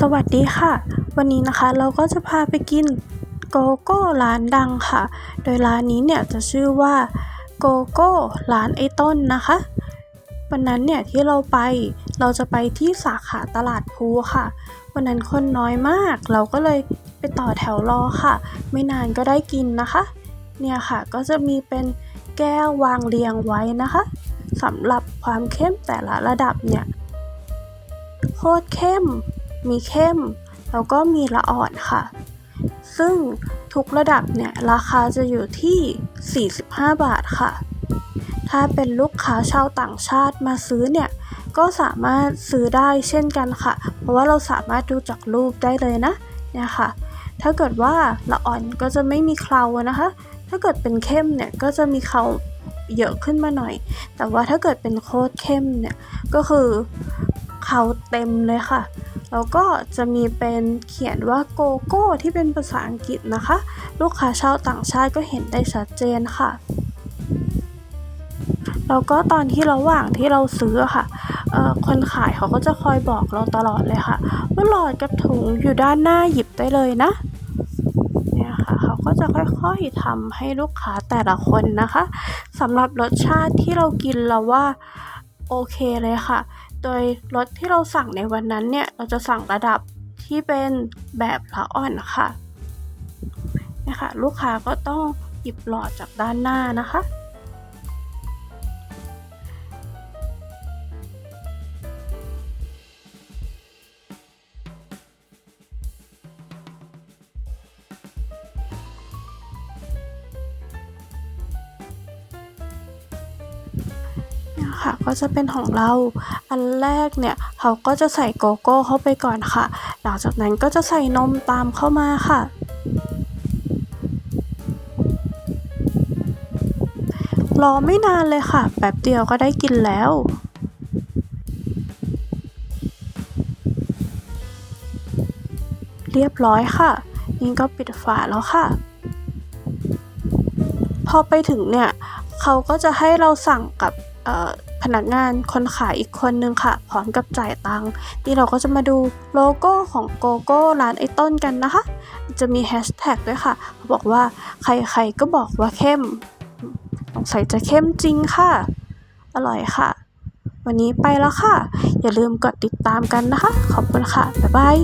สวัสดีค่ะ วันนี้นะคะเราก็จะพาไปกินโกโก้ร้านดังค่ะ โดยร้านนี้เนี่ยจะชื่อว่าโกโก้ร้านไอต้นนะคะ วันนั้นเนี่ยที่เราไปเราจะไปที่สาขาตลาดพลูค่ะ วันนั้นคนน้อยมากเราก็เลยไปต่อแถวรอค่ะ ไม่นานก็ได้กินนะคะ เนี่ยค่ะก็จะมีเป็นแก้ววางเรียงไว้นะคะสำหรับความเข้มแต่ละระดับเนี่ยโคตรเข้ม มีเข้ม แล้วก็มีละอ่อนค่ะ ซึ่งทุกระดับเนี่ยราคาจะอยู่ที่ 45 บาทค่ะ ถ้าเป็นลูกค้าชาวต่างชาติมาซื้อเนี่ย ก็สามารถซื้อได้เช่นกันค่ะ เพราะว่าเราสามารถดูจากรูปได้เลยนะเนี่ยค่ะ ถ้าเกิดว่าละอ่อนก็จะไม่มีเครานะคะ ถ้าเกิดเป็นเข้มเนี่ยก็จะมีเคราเยอะขึ้นมาหน่อย แต่ว่าถ้าเกิดเป็นโคตรเข้มเนี่ย ก็คือเขาเต็มเลยค่ะ แล้วก็จะมีเป็นเขียนว่าโกโก้ที่เป็นภาษาอังกฤษนะคะ ลูกค้าชาวต่างชาติก็เห็นได้ชัดเจนค่ะแล้วก็ตอนที่ระหว่างที่เราซื้อค่ะคนขายเขาก็จะคอยบอกเราตลอดเลยค่ะ ว่าหลอดกับถุงอยู่ด้านหน้าหยิบได้เลยนะเนี่ยค่ะเขาก็จะค่อยๆทำให้ลูกค้าแต่ละคนนะคะสำหรับรสชาติที่เรากินเราว่าโอเคเลยค่ะ โดยรสที่เราสั่งในวันนั้นเนี่ย เราจะสั่งระดับที่เป็นแบบละอ่อนค่ะนี่ค่ะลูกค้าก็ต้องหยิบหลอดจากด้านหน้านะคะ ค่ะ ก็จะเป็นของเรา อันแรกเนี่ยเขาก็จะใส่โกโก้เข้าไปก่อนค่ะ หลังจากนั้นก็จะใส่นมตามเข้ามาค่ะรอไม่นานเลยค่ะแป๊บเดียวก็ได้กินแล้ว เรียบร้อยค่ะนี่ก็ปิดฝาแล้วค่ะ พอไปถึงเนี่ย เขาก็จะให้เราสั่งกับ พนักงานคนขายอีกคนนึงค่ะ พร้อมกับจ่ายตังค์นี่เราก็จะมาดูโลโก้ของโกโก้ร้านไอ้ต้นกันนะคะ จะมีแฮชแท็กด้วยค่ะเขาบอกว่าใครๆก็บอกว่าเข้มสงสัยจะเข้มจริงค่ะ อร่อยค่ะ วันนี้ไปแล้วค่ะ อย่าลืมกดติดตามกันนะคะ ขอบคุณค่ะ บ๊ายบาย